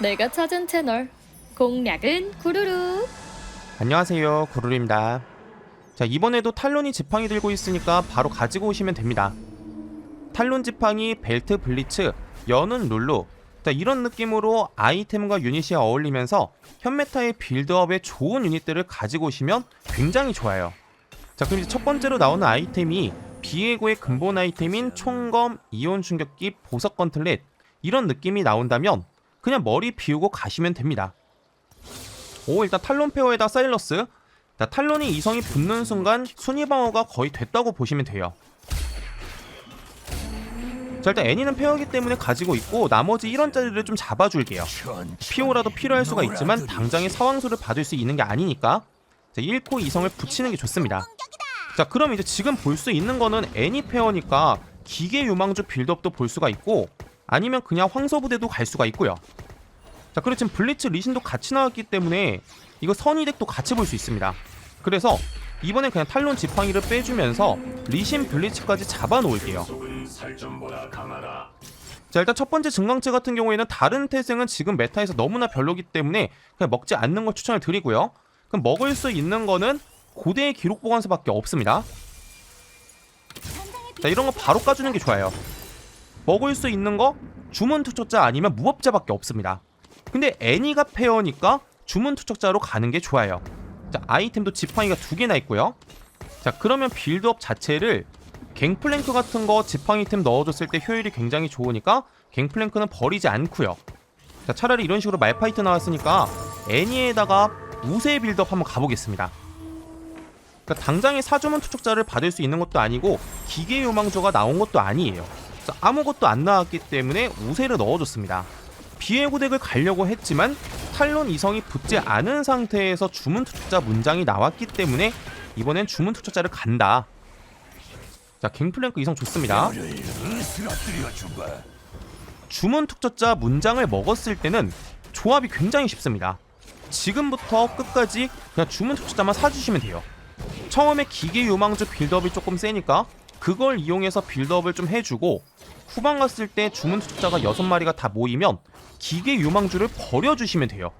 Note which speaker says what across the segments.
Speaker 1: 내가 찾은 채널 공략은 구루루.
Speaker 2: 안녕하세요 구루루입니다. 자 이번에도 탈론이 지팡이 들고 있으니까 바로 가지고 오시면 됩니다. 탈론 지팡이 벨트 블리츠 연운 룰루. 자 이런 느낌으로 아이템과 유닛이 어울리면서 현메타의 빌드업에 좋은 유닛들을 가지고 오시면 굉장히 좋아요. 자 그럼 이제 첫 번째로 나오는 아이템이 비에고의 근본 아이템인 총검, 이온 충격기, 보석 건틀렛. 이런 느낌이 나온다면 그냥 머리 비우고 가시면 됩니다. 오 일단 탈론 페어에다 사일러스. 자, 탈론이 이성이 붙는 순간 순위 방어가 거의 됐다고 보시면 돼요. 자 일단 애니는 페어이기 때문에 가지고 있고 나머지 1원짜리를 좀 잡아줄게요. 피오라도 필요할 수가 있지만 당장의 사왕수를 받을 수 있는 게 아니니까. 자 1코 이성을 붙이는 게 좋습니다. 자 그럼 이제 지금 볼 수 있는 거는 애니 페어니까 기계 유망주 빌드업도 볼 수가 있고 아니면 그냥 황소부대도 갈 수가 있고요. 자 그리고 지금 블리츠 리신도 같이 나왔기 때문에 이거 선이덱도 같이 볼 수 있습니다. 그래서 이번엔 그냥 탈론 지팡이를 빼주면서 리신 블리츠까지 잡아놓을게요. 자 일단 첫 번째 증강체 같은 경우에는 다른 태생은 지금 메타에서 너무나 별로기 때문에 그냥 먹지 않는 걸 추천을 드리고요. 그럼 먹을 수 있는 거는 고대의 기록 보관소밖에 없습니다. 자 이런 거 바로 까주는 게 좋아요 먹을 수 있는 거 주문 투척자 아니면 무법자밖에 없습니다. 근데 애니가 페어니까 주문 투척자로 가는 게 좋아요. 자 아이템도 지팡이가 두 개나 있고요. 자 그러면 빌드업 자체를 갱플랭크 같은 거 지팡이템 넣어줬을 때 효율이 굉장히 좋으니까 갱플랭크는 버리지 않고요. 자 차라리 이런 식으로 말파이트 나왔으니까 애니에다가 우세 빌드업 한번 가보겠습니다. 그러니까 당장에 사주문 투척자를 받을 수 있는 것도 아니고 기계 요망조가 나온 것도 아니에요 아무것도 안 나왔기 때문에 우세를 넣어줬습니다. 비의 고덱을 가려고 했지만 탈론 이성이 붙지 않은 상태에서 주문 투척자 문장이 나왔기 때문에 이번엔 주문 투척자를 간다. 자 갱플랭크 이성 좋습니다. 주문 투척자 문장을 먹었을 때는 조합이 굉장히 쉽습니다. 지금부터 끝까지 그냥 주문 투척자만 사주시면 돼요. 처음에 기계 요망주 빌드업이 조금 세니까 그걸 이용해서 빌드업을 좀 해주고 후반 갔을 때 주문 투척자가 6마리가 다 모이면 기계 유망주를 버려주시면 돼요.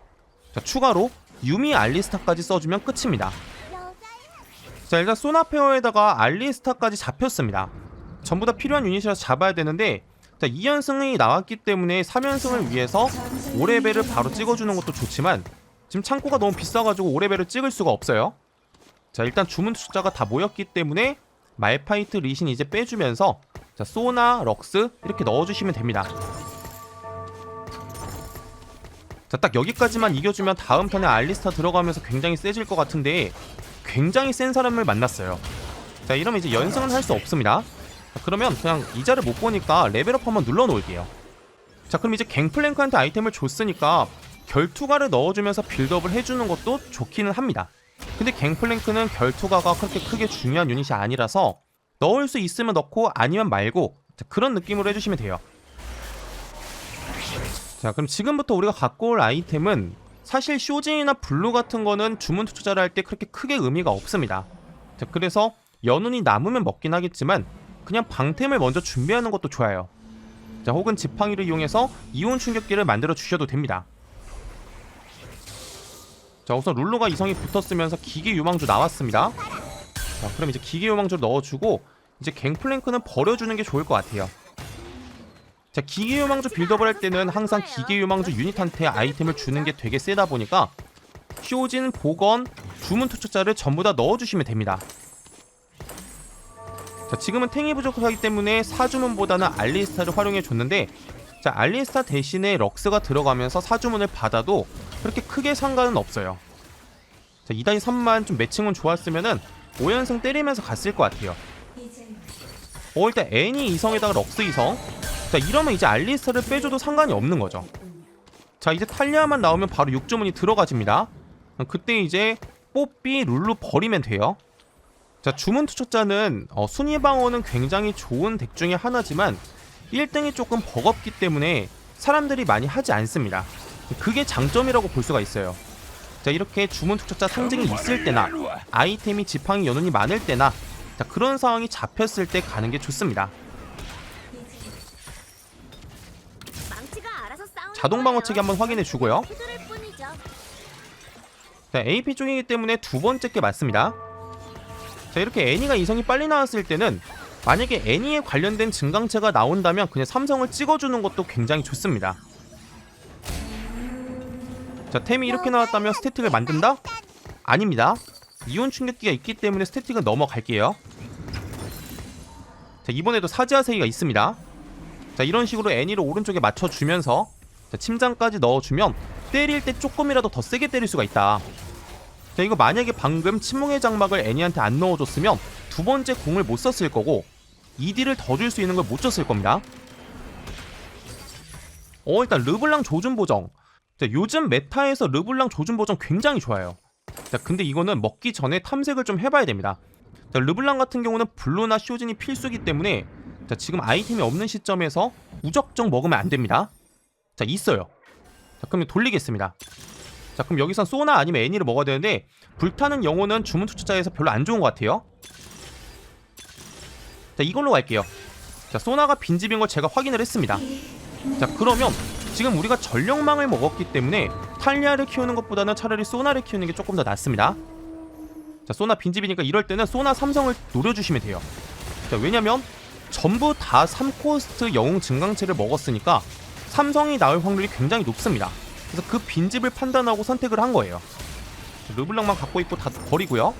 Speaker 2: 자 추가로 유미 알리스타까지 써주면 끝입니다. 자 일단 소나페어에다가 알리스타까지 잡혔습니다. 전부 다 필요한 유닛이라서 잡아야 되는데 자 2연승이 나왔기 때문에 3연승을 위해서 5레벨을 바로 찍어주는 것도 좋지만 지금 창고가 너무 비싸가지고 5레벨을 찍을 수가 없어요. 자 일단 주문 투자가 다 모였기 때문에 말파이트 리신 이제 빼주면서 자 소나 럭스 이렇게 넣어주시면 됩니다. 자 딱 여기까지만 이겨주면 다음 턴에 알리스타 들어가면서 굉장히 세질 것 같은데 굉장히 센 사람을 만났어요. 자 이러면 이제 연승은 할 수 없습니다. 자, 그러면 그냥 이자를 못 보니까 레벨업 한번 눌러 놓을게요. 자 그럼 이제 갱플랭크한테 아이템을 줬으니까 결투가를 넣어주면서 빌드업을 해주는 것도 좋기는 합니다. 근데 갱플랭크는 결투가가 그렇게 크게 중요한 유닛이 아니라서 넣을 수 있으면 넣고 아니면 말고 자, 그런 느낌으로 해주시면 돼요. 자 그럼 지금부터 우리가 갖고 올 아이템은 사실 쇼진이나 블루 같은 거는 주문 투자를 할 때 그렇게 크게 의미가 없습니다. 자 그래서 연운이 남으면 먹긴 하겠지만 그냥 방템을 먼저 준비하는 것도 좋아요. 자 혹은 지팡이를 이용해서 이온 충격기를 만들어 주셔도 됩니다. 자 우선 룰루가 이성이 붙었으면서 기계 유망주 나왔습니다. 자 그럼 이제 기계 유망주를 넣어주고 이제 갱플랭크는 버려주는 게 좋을 것 같아요. 자 기계 유망주 빌드업을 할 때는 항상 기계 유망주 유닛한테 아이템을 주는 게 되게 세다 보니까 쇼진, 보건, 주문 투척자를 전부 다 넣어주시면 됩니다. 자 지금은 탱이 부족하기 때문에 사주문보다는 알리스타를 활용해 줬는데 자 알리스타 대신에 럭스가 들어가면서 사주문을 받아도 그렇게 크게 상관은 없어요. 자 2-3만 좀 매칭은 좋았으면은 5연승 때리면서 갔을 것 같아요 어 일단 애니 이성에다가 럭스 이성. 자 이러면 이제 알리스타를 빼줘도 상관이 없는 거죠. 자 이제 탈리아만 나오면 바로 6주문이 들어가집니다. 그때 이제 뽀삐 룰루 버리면 돼요. 자 주문 투척자는 어, 순위 방어는 굉장히 좋은 덱 중에 하나지만 1등이 조금 버겁기 때문에 사람들이 많이 하지 않습니다. 그게 장점이라고 볼 수가 있어요. 자 이렇게 주문 투척자 상징이 있을 때나 아이템이 지팡이 연운이 많을 때나 자 그런 상황이 잡혔을 때 가는 게 좋습니다 자동 방어 체계 한번 확인해 주고요. 자, AP 쪽이기 때문에 두 번째 게 맞습니다. 자, 이렇게 애니가 이성이 빨리 나왔을 때는 만약에 애니에 관련된 증강체가 나온다면 그냥 삼성을 찍어주는 것도 굉장히 좋습니다. 자, 템이 이렇게 나왔다면 스태틱을 만든다? 아닙니다. 이온 충격기가 있기 때문에 스태틱은 넘어갈게요. 자, 이번에도 사지아세이가 있습니다. 자, 이런 식으로 애니를 오른쪽에 맞춰주면서 자, 침장까지 넣어주면 때릴 때 조금이라도 더 세게 때릴 수가 있다. 자, 이거 만약에 방금 침묵의 장막을 애니한테 안 넣어줬으면 두 번째 공을 못 썼을 거고 2D를 더 줄 수 있는 걸 못 줬을 겁니다. 어, 일단 르블랑 조준 보정. 자, 요즘 메타에서 르블랑 조준 보정 굉장히 좋아요. 자, 근데 이거는 먹기 전에 탐색을 좀 해봐야 됩니다. 자, 르블랑 같은 경우는 블루나 쇼진이 필수기 때문에 자, 지금 아이템이 없는 시점에서 무적정 먹으면 안 됩니다. 자, 있어요. 자, 그럼 돌리겠습니다. 자, 그럼 여기선 소나 아니면 애니를 먹어야 되는데 불타는 영혼은 주문 투자자에서 별로 안 좋은 것 같아요. 자, 이걸로 갈게요. 자, 소나가 빈집인 걸 제가 확인을 했습니다. 자, 그러면 지금 우리가 전력망을 먹었기 때문에 탈리아를 키우는 것보다는 차라리 소나를 키우는 게 조금 더 낫습니다. 자, 소나 빈집이니까 이럴 때는 소나 삼성을 노려주시면 돼요. 자, 왜냐면 전부 다 3코스트 영웅 증강체를 먹었으니까 삼성이 나올 확률이 굉장히 높습니다. 그래서 그 빈집을 판단하고 선택을 한 거예요. 르블랑만 갖고 있고 다 버리고요.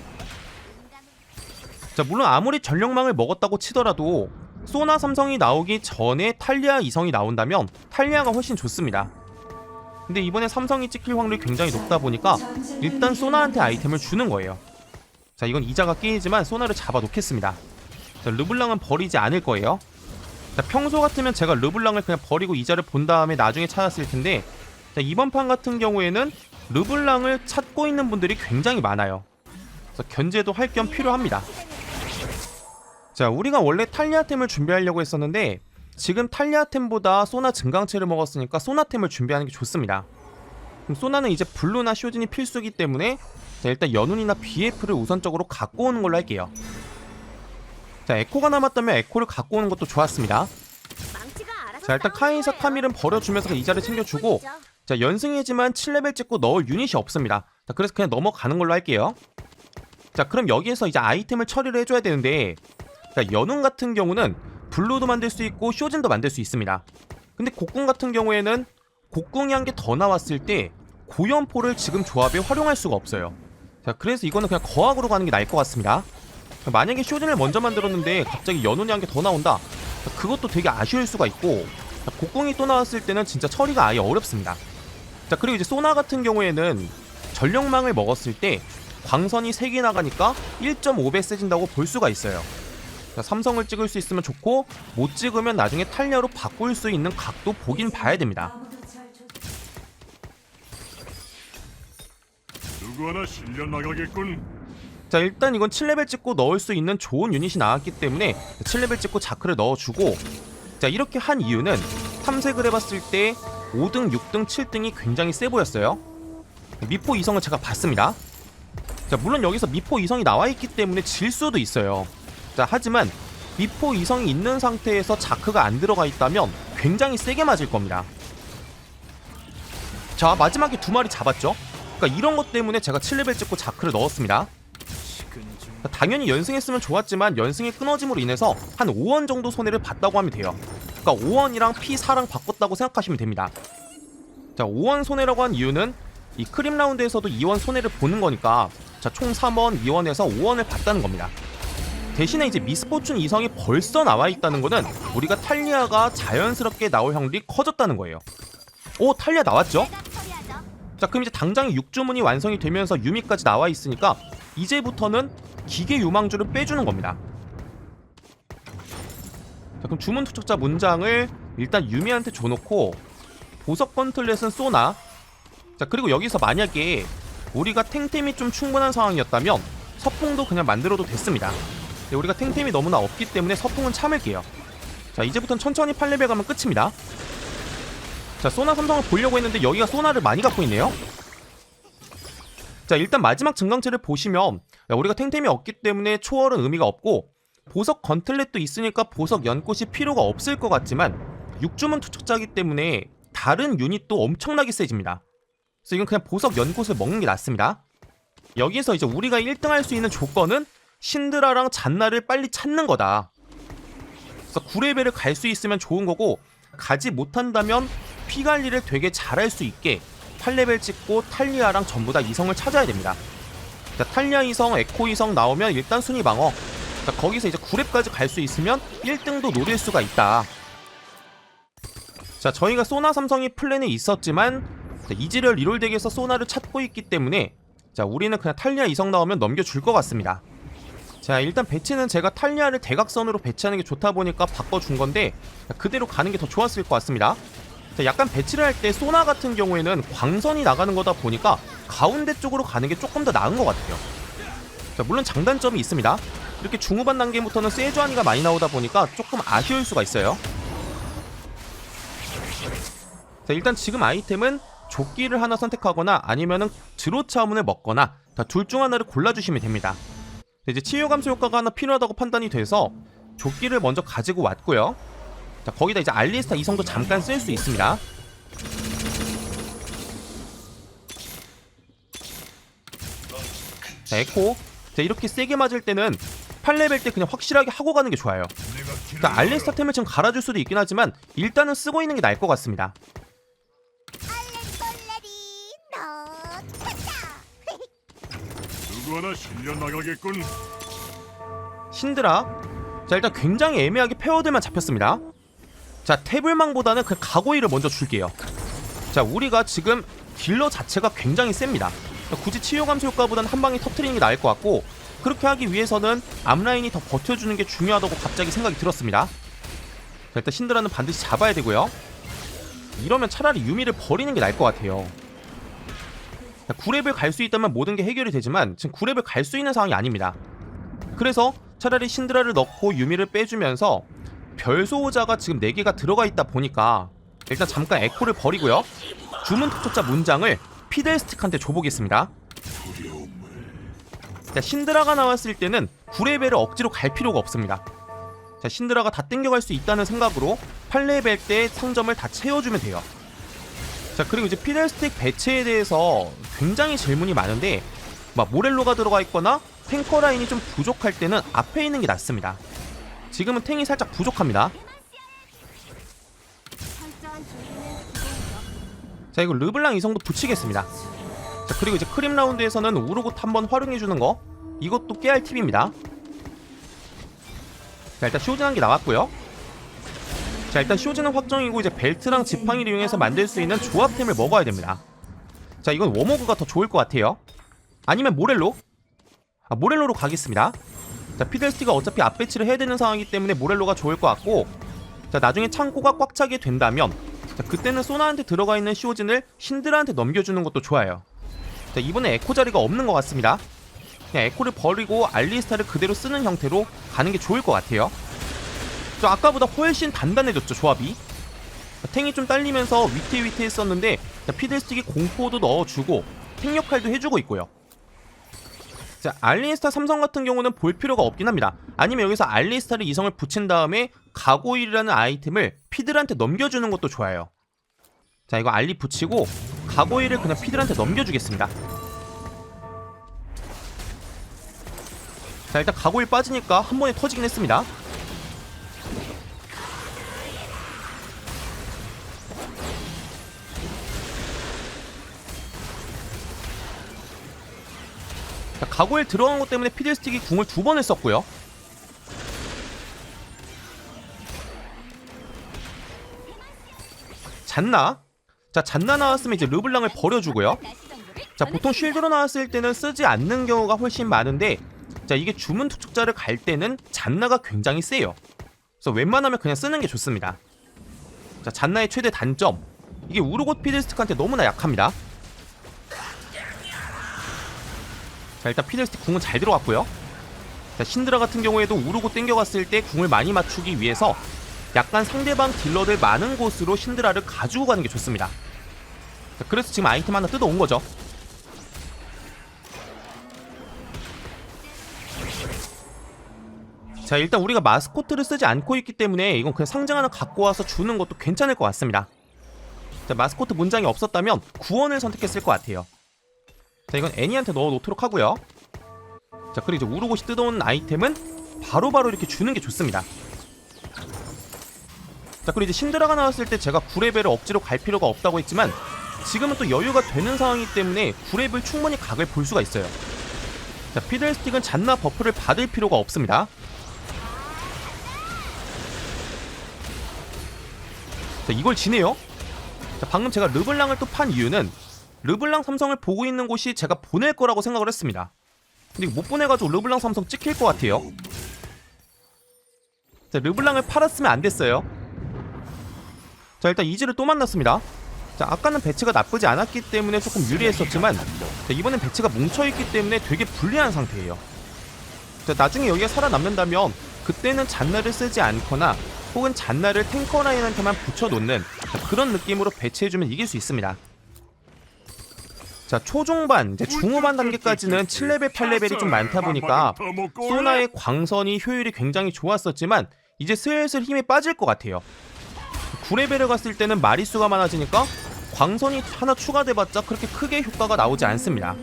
Speaker 2: 자, 물론 아무리 전력망을 먹었다고 치더라도 소나 삼성이 나오기 전에 탈리아 이성이 나온다면 탈리아가 훨씬 좋습니다. 근데 이번에 삼성이 찍힐 확률이 굉장히 높다 보니까 일단 소나한테 아이템을 주는 거예요. 자, 이건 이자가 끼이지만 소나를 잡아 놓겠습니다. 자, 르블랑은 버리지 않을 거예요. 자, 평소 같으면 제가 르블랑을 그냥 버리고 이자를 본 다음에 나중에 찾았을 텐데 자, 이번 판 같은 경우에는 르블랑을 찾고 있는 분들이 굉장히 많아요. 그래서 견제도 할 겸 필요합니다. 자, 우리가 원래 탈리아템을 준비하려고 했었는데 지금 탈리아템보다 소나 증강체를 먹었으니까 소나템을 준비하는 게 좋습니다. 그럼 소나는 이제 블루나 쇼진이 필수기 때문에 자, 일단 연운이나 BF를 우선적으로 갖고 오는 걸로 할게요. 자, 에코가 남았다면 에코를 갖고 오는 것도 좋았습니다. 자, 일단
Speaker 3: 거예요.
Speaker 2: 카밀은 버려주면서 이자를 챙겨주고
Speaker 3: 뿐이죠.
Speaker 2: 자 연승이지만 7레벨 찍고 넣을 유닛이 없습니다 자 그래서 그냥 넘어가는 걸로 할게요 자 그럼 여기에서 이제 아이템을 처리를 해줘야 되는데 자 연운 같은 경우는 블루도 만들 수 있고 쇼진도 만들 수 있습니다. 근데 곡궁 같은 경우에는 곡궁이 한 개 더 나왔을 때 고연포를 지금 조합에 활용할 수가 없어요. 자 그래서 이거는 그냥 거학으로 가는 게 나을 것 같습니다. 자, 만약에 쇼진을 먼저 만들었는데 갑자기 연운이 한 개 더 나온다. 자, 그것도 되게 아쉬울 수가 있고 자, 곡궁이 또 나왔을 때는 진짜 처리가 아예 어렵습니다. 자 그리고 이제 소나 같은 경우에는 전력망을 먹었을 때 광선이 3개 나가니까 1.5배 세진다고 볼 수가 있어요. 자, 삼성을 찍을 수 있으면 좋고 못 찍으면 나중에 탈리아로 바꿀 수 있는 각도 보긴 봐야 됩니다.
Speaker 4: 누구 하나 실려 나가겠군.
Speaker 2: 자 일단 이건 7레벨 찍고 넣을 수 있는 좋은 유닛이 나왔기 때문에 7레벨 찍고 자크를 넣어주고 자 이렇게 한 이유는 탐색을 해봤을 때 5등, 6등, 7등이 굉장히 세 보였어요. 미포 이성을 제가 봤습니다. 자 물론 여기서 미포 이성이 나와있기 때문에 질 수도 있어요 자 하지만 미포 이성이 있는 상태에서 자크가 안 들어가 있다면 굉장히 세게 맞을 겁니다 자 마지막에 두 마리 잡았죠 그러니까 이런 것 때문에 제가 7레벨 찍고 자크를 넣었습니다 당연히 연승했으면 좋았지만 연승의 끊어짐으로 인해서 한 5원 정도 손해를 봤다고 하면 돼요. 그러니까 5원이랑 P4랑 바꿨다고 생각하시면 됩니다. 자, 5원 손해라고 한 이유는 이 크림 라운드에서도 2원 손해를 보는 거니까 자, 총 3원, 2원에서 5원을 봤다는 겁니다. 대신에 이제 미스포춘 이성이 벌써 나와 있다는 거는 우리가 탈리아가 자연스럽게 나올 확률이 커졌다는 거예요. 오, 탈리아 나왔죠? 자 그럼 이제 당장 6주문이 완성이 되면서 유미까지 나와 있으니까 이제부터는 기계 유망주를 빼주는 겁니다. 자 그럼 주문 투척자 문장을 일단 유미한테 줘놓고 보석 번틀렛은 쏘나 자 그리고 여기서 만약에 우리가 탱템이 좀 충분한 상황이었다면 서풍도 그냥 만들어도 됐습니다. 근데 우리가 탱템이 너무나 없기 때문에 서풍은 참을게요. 자 이제부터는 천천히 8레벨 가면 끝입니다. 자 소나 삼성을 보려고 했는데 여기가 소나를 많이 갖고 있네요 자 일단 마지막 증강체를 보시면 야, 우리가 탱템이 없기 때문에 초월은 의미가 없고 보석 건틀렛도 있으니까 보석 연꽃이 필요가 없을 것 같지만 육주문 투척자기 때문에 다른 유닛도 엄청나게 세집니다. 그래서 이건 그냥 보석 연꽃을 먹는 게 낫습니다. 여기서 이제 우리가 1등 할 수 있는 조건은 신드라랑 잔나를 빨리 찾는 거다. 그래서 9레벨을 갈 수 있으면 좋은 거고 가지 못한다면 피 관리를 되게 잘할 수 있게 8레벨 찍고 탈리아랑 전부 다 이성을 찾아야 됩니다. 자, 탈리아 이성, 에코 이성 나오면 일단 순위 방어. 자, 거기서 이제 9렙까지 갈 수 있으면 1등도 노릴 수가 있다. 자, 저희가 소나 삼성이 플랜에 있었지만 자, 이지를 리롤 덱에서 소나를 찾고 있기 때문에 자, 우리는 그냥 탈리아 이성 나오면 넘겨줄 것 같습니다. 자, 일단 배치는 제가 탈리아를 대각선으로 배치하는 게 좋다 보니까 바꿔준 건데 자, 그대로 가는 게 더 좋았을 것 같습니다. 자, 약간 배치를 할 때 소나 같은 경우에는 광선이 나가는 거다 보니까 가운데 쪽으로 가는 게 조금 더 나은 것 같아요. 자, 물론 장단점이 있습니다. 이렇게 중후반 단계부터는 세주안이가 많이 나오다 보니까 조금 아쉬울 수가 있어요. 자, 일단 지금 아이템은 조끼를 하나 선택하거나 아니면은 드로 차문을 먹거나 둘 중 하나를 골라주시면 됩니다. 자, 이제 치유 감소 효과가 하나 필요하다고 판단이 돼서 조끼를 먼저 가지고 왔고요. 자, 거기다 이제 알리스타 이성도 잠깐 쓸 수 있습니다. 자, 에코. 자, 이렇게 세게 맞을 때는 8레벨 때 그냥 확실하게 하고 가는 게 좋아요. 자, 알리스타 템을 지금 갈아줄 수도 있긴 하지만 일단은 쓰고 있는 게 나을 것 같습니다.
Speaker 4: 하나 실려 나가겠군.
Speaker 2: 신드라. 자, 일단 굉장히 애매하게 페어들만 잡혔습니다. 자, 태블망보다는 그 가고이를 먼저 줄게요. 자, 우리가 지금 딜러 자체가 굉장히 셉니다. 자, 굳이 치유 감소 효과보다는 한 방에 터트리는 게 나을 것 같고 그렇게 하기 위해서는 앞라인이 더 버텨주는 게 중요하다고 갑자기 생각이 들었습니다. 자, 일단 신드라는 반드시 잡아야 되고요. 이러면 차라리 유미를 버리는 게 나을 것 같아요. 자, 9렙을 갈 수 있다면 모든 게 해결이 되지만 지금 9렙을 갈 수 있는 상황이 아닙니다. 그래서 차라리 신드라를 넣고 유미를 빼주면서 별소호자가 지금 4개가 들어가 있다 보니까 일단 잠깐 에코를 버리고요. 주문 특적자 문장을 피델스틱한테 줘보겠습니다. 자, 신드라가 나왔을 때는 9레벨을 억지로 갈 필요가 없습니다. 자, 신드라가 다 땡겨갈 수 있다는 생각으로 8레벨 때 상점을 다 채워주면 돼요. 자, 그리고 이제 피델스틱 배치에 대해서 굉장히 질문이 많은데 막 모렐로가 들어가 있거나 탱커 라인이 좀 부족할 때는 앞에 있는 게 낫습니다. 지금은 탱이 살짝 부족합니다. 자 이거 르블랑 이성도 붙이겠습니다. 자 그리고 이제 크림 라운드에서는 우르곳 한번 활용해주는 거 이것도 깨알 팁입니다. 자 일단 쇼진 한개 나왔고요. 자 일단 쇼진은 확정이고 이제 벨트랑 지팡이를 이용해서 만들 수 있는 조합템을 먹어야 됩니다. 자 이건 워머그가 더 좋을 것 같아요. 아니면 모렐로? 아 모렐로로 가겠습니다. 자 피델스티가 어차피 앞배치를 해야 되는 상황이기 때문에 모렐로가 좋을 것 같고 자 나중에 창고가 꽉 차게 된다면 자, 그때는 소나한테 들어가 있는 시오진을 신드라한테 넘겨주는 것도 좋아요. 자, 이번에 에코 자리가 없는 것 같습니다. 그냥 에코를 버리고 알리스타를 그대로 쓰는 형태로 가는 게 좋을 것 같아요. 저 아까보다 훨씬 단단해졌죠, 조합이. 자, 탱이 좀 딸리면서 위태위태했었는데 자, 피들스틱이 공포도 넣어주고 탱 역할도 해주고 있고요. 자, 알리스타 삼성 같은 경우는 볼 필요가 없긴 합니다. 아니면 여기서 알리스타를 이성을 붙인 다음에 가고일이라는 아이템을 피들한테 넘겨주는 것도 좋아요. 자, 이거 알리 붙이고 가고일을 그냥 피들한테 넘겨주겠습니다. 자, 일단 가고일 빠지니까 한 번에 터지긴 했습니다. 자, 가고일 들어간 것 때문에 피들스틱이 궁을 두 번을 썼고요. 잔나. 자, 잔나 나왔으면 이제 르블랑을 버려주고요. 자, 보통 쉴드로 나왔을 때는 쓰지 않는 경우가 훨씬 많은데, 자, 이게 주문 투척자를 갈 때는 잔나가 굉장히 세요. 그래서 웬만하면 그냥 쓰는 게 좋습니다. 자, 잔나의 최대 단점. 이게 우르곳 피들스틱한테 너무나 약합니다. 자, 일단 피들스틱 궁은 잘 들어갔고요. 자, 신드라 같은 경우에도 우르고 땡겨갔을 때 궁을 많이 맞추기 위해서 약간 상대방 딜러들 많은 곳으로 신드라를 가지고 가는 게 좋습니다. 자, 그래서 지금 아이템 하나 뜯어온 거죠. 자, 일단 우리가 마스코트를 쓰지 않고 있기 때문에 이건 그냥 상징 하나 갖고 와서 주는 것도 괜찮을 것 같습니다. 자, 마스코트 문장이 없었다면 구원을 선택했을 것 같아요. 자, 이건 애니한테 넣어 놓도록 하고요. 자, 그리고 이제 우르곳이 뜯어온 아이템은 바로 바로 이렇게 주는 게 좋습니다. 자, 그리고 이제 신드라가 나왔을 때 제가 9레벨을 억지로 갈 필요가 없다고 했지만 지금은 또 여유가 되는 상황이기 때문에 9렙을 충분히 각을 볼 수가 있어요. 자, 피들스틱은 잔나 버프를 받을 필요가 없습니다. 자, 이걸 지네요. 자, 방금 제가 르블랑을 또 판 이유는 르블랑 삼성을 보고 있는 곳이 제가 보낼 거라고 생각을 했습니다. 근데 못 보내가지고 르블랑 삼성 찍힐 것 같아요. 자, 르블랑을 팔았으면 안 됐어요. 자, 일단 이지를 또 만났습니다. 자, 아까는 배치가 나쁘지 않았기 때문에 조금 유리했었지만 자, 이번엔 배치가 뭉쳐있기 때문에 되게 불리한 상태예요. 자, 나중에 여기가 살아남는다면 그때는 잔나를 쓰지 않거나 혹은 잔나를 탱커 라인한테만 붙여놓는 자, 그런 느낌으로 배치해주면 이길 수 있습니다. 자, 초중반, 이제 중후반 단계까지는 7레벨, 8레벨이 좀 많다 보니까 소나의 광선이 효율이 굉장히 좋았었지만 이제 슬슬 힘이 빠질 것 같아요. 9레벨을 갔을 때는 마리수가 많아지니까 광선이 하나 추가돼봤자 그렇게 크게 효과가 나오지 않습니다.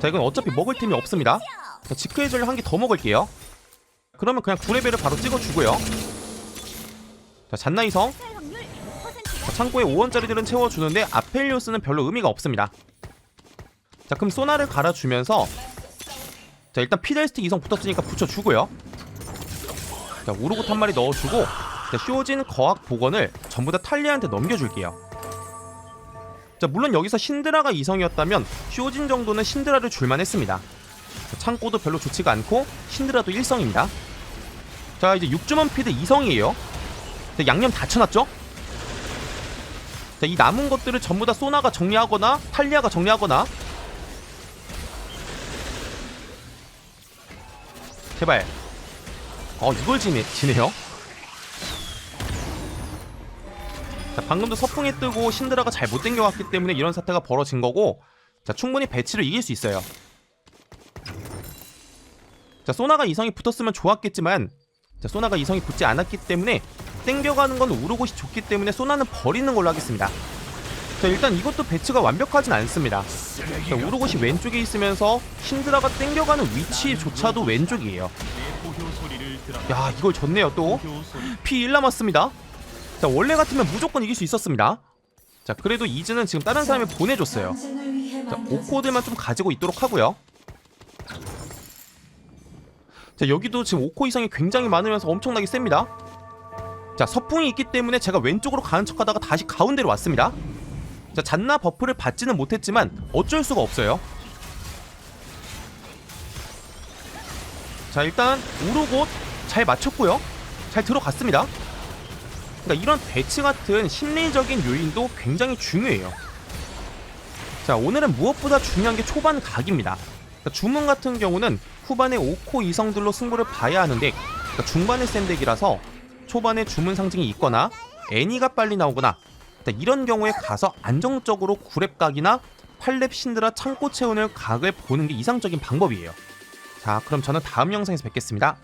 Speaker 2: 자 이건 어차피 먹을 템이 없습니다. 자, 지크해절 한개 더 먹을게요. 그러면 그냥 9레벨을 바로 찍어주고요. 자 잔나이성
Speaker 3: 살 확률 5%가
Speaker 2: 자, 창고에 5원짜리들은 채워주는데 아펠리오스는 별로 의미가 없습니다. 자 그럼 소나를 갈아주면서 자 일단 피델스틱 이성 붙었으니까 붙여주고요. 자 우르고 한 마리 넣어주고 자, 쇼진 거학 복원을 전부 다 탈리아한테 넘겨줄게요. 자 물론 여기서 신드라가 이성이었다면 쇼진 정도는 신드라를 줄만 했습니다. 자, 창고도 별로 좋지가 않고 신드라도 일성입니다. 자 이제 6주먼 피드 이성이에요. 자, 양념 다 쳐놨죠? 자, 이 남은 것들을 전부 다 소나가 정리하거나 탈리아가 정리하거나 제발. 어 이걸 지네, 지네요? 자 방금도 서풍이 뜨고 신드라가 잘 못 땡겨왔기 때문에 이런 사태가 벌어진 거고 자 충분히 배치를 이길 수 있어요. 자 소나가 이성이 붙었으면 좋았겠지만 자 소나가 이성이 붙지 않았기 때문에 땡겨가는 건 우르곳이 좋기 때문에 소나는 버리는 걸로 하겠습니다. 자 일단 이것도 배치가 완벽하진 않습니다. 자, 우르곳이 왼쪽에 있으면서 신드라가 땡겨가는 위치조차도 왼쪽이에요. 야 이걸 졌네요 또. P1 남았습니다. 자 원래 같으면 무조건 이길 수 있었습니다. 자 그래도 이즈는 지금 다른 사람이 보내줬어요. 자 5코드만 좀 가지고 있도록 하고요. 자 여기도 지금 5코 이상이 굉장히 많으면서 엄청나게 셉니다. 자 서풍이 있기 때문에 제가 왼쪽으로 가는 척하다가 다시 가운데로 왔습니다. 자 잔나 버프를 받지는 못했지만 어쩔 수가 없어요. 자 일단 우르곳 잘 맞췄고요. 잘 들어갔습니다. 그러니까 이런 배치 같은 심리적인 요인도 굉장히 중요해요. 자 오늘은 무엇보다 중요한 게 초반 각입니다. 그러니까 주문 같은 경우는 후반에 5코 이성들로 승부를 봐야 하는데 그러니까 중반에 센 덱이라서 초반에 주문 상징이 있거나 애니가 빨리 나오거나 일단 이런 경우에 가서 안정적으로 9렙 각이나 8렙 신드라 창고 채우는 각을 보는 게 이상적인 방법이에요. 자 그럼 저는 다음 영상에서 뵙겠습니다.